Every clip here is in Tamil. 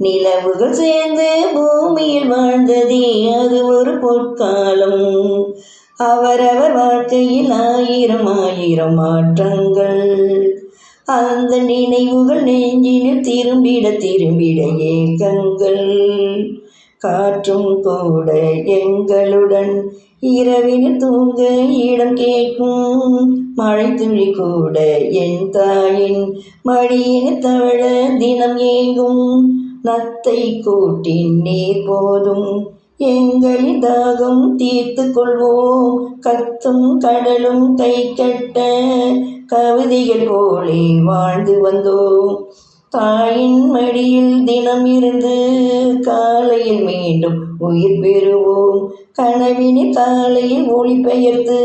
நிலவுகள் சேர்ந்து பூமியில் வாழ்ந்ததே அது ஒரு பொற்காலம். அவரவர் வாழ்க்கையில் ஆயிரம் ஆயிரம் மாற்றங்கள். அந்த நினைவுகள் நெஞ்சினில் திரும்பிட திரும்பிட ஏக்கங்கள். காற்றும் கூட எங்களுடன் இரவினில் தூங்க இடம் கேட்கும். மழை துளி கூட என் தாயின் மடியினில் தவழ தினம் ஏங்கும். நத்தை கூட்டின் நீர் போதும். எங்கள் தாகம் தீர்த்து கொள்வோம். கத்தும் கடலும் கை கட்ட கவிதைகள் போலே வாழ்ந்து வந்தோம். தாயின் மடியில் தினம் இருந்து காலையில் மீண்டும் உயிர் பெறுவோம். கனவினை காலையில் ஒளி பெயர்த்து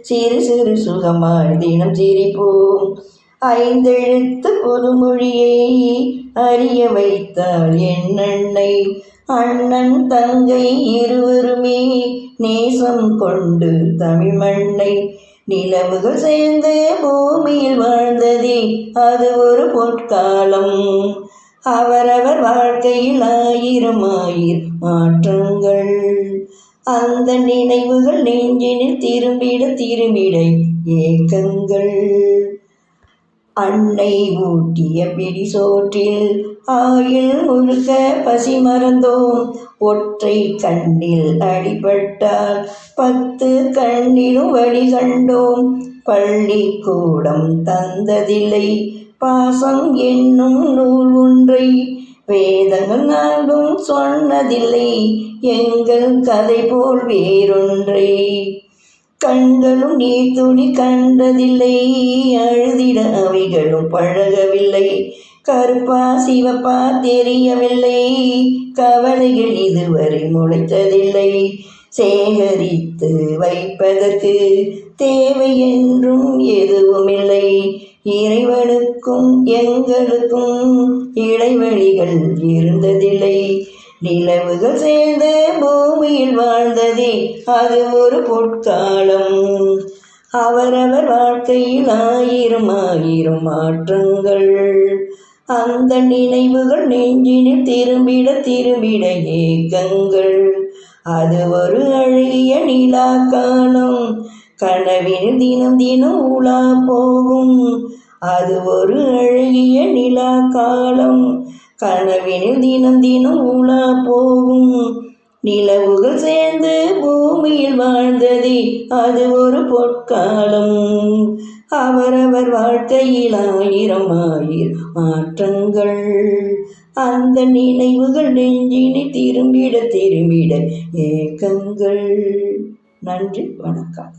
சிறு சிறு சுகமாய் தினம் சிரிப்போம். ஐந்தெழுத்து பொதுமொழியை அறிய வைத்தாள் என் அன்னை அண்ணன் தங்கை இருவருமே நேசம் கொண்டு தமிழ் மண்ணை நிலவுகள் சேர்ந்து பூமியில் வாழ்ந்ததே அது ஒரு பொற்காலம். அவரவர் வாழ்க்கையில் ஆயிரம் ஆயிர் மாற்றங்கள். அந்த நினைவுகள் நெஞ்சினில் திரும்பிட திரும்பிட ஏக்கங்கள். அன்னை ஊட்டிய பிடி சோற்றில் ஆயில் முழுக்க பசி மறந்தோம் ஒற்றை கண்ணில் அடிபட்டால் பத்து கண்ணிலும் வழி கண்டோம். பள்ளிக்கூடம் தந்ததில்லை. பாசம் என்னும் நூல் ஒன்றை வேதங்கள் நாடும் சொன்னதில்லை. எங்கள் கதை போல் வேறொன்றை கண்களும் நீர் துளி கண்டதில்லை. அழுதிட அவைகளும் பழகவில்லை. கருப்பா சிவப்பா தெரியவில்லை. கவலைகள் இதுவரை முளைத்ததில்லை. சேகரித்து வைப்பதற்கு தேவை என்றும் எதுவுமில்லை. இறைவனுக்கும் எங்களுக்கும் இடைவெளிகள் இருந்ததில்லை. நிலவுகள் சேர்ந்து பூமியில் வாழ்ந்ததே. அது ஒரு பொற்காலம். அவரவர் வாழ்க்கையில் ஆயிரம் ஆயிரம் மாற்றங்கள். அந்த நினைவுகள் நெஞ்சினில் திரும்பிட திரும்பிட ஏக்கங்கள். அது ஒரு அழகிய நிலா காலம் கனவில் தினம் தினம் உலா போகும். அது ஒரு அழகிய நிலா காலம் கனவினில் தினம் தினம் உலா போகும். நிலவுகள் சேர்ந்து பூமியில் வாழ்ந்ததே அது ஒரு பொற்காலம். அவரவர் வாழ்க்கையில் ஆயிரம் ஆயிரம் மாற்றங்கள். அந்த நினைவுகள் நெஞ்சினை திரும்பிட திரும்பிட ஏக்கங்கள். நன்றி வணக்கம்.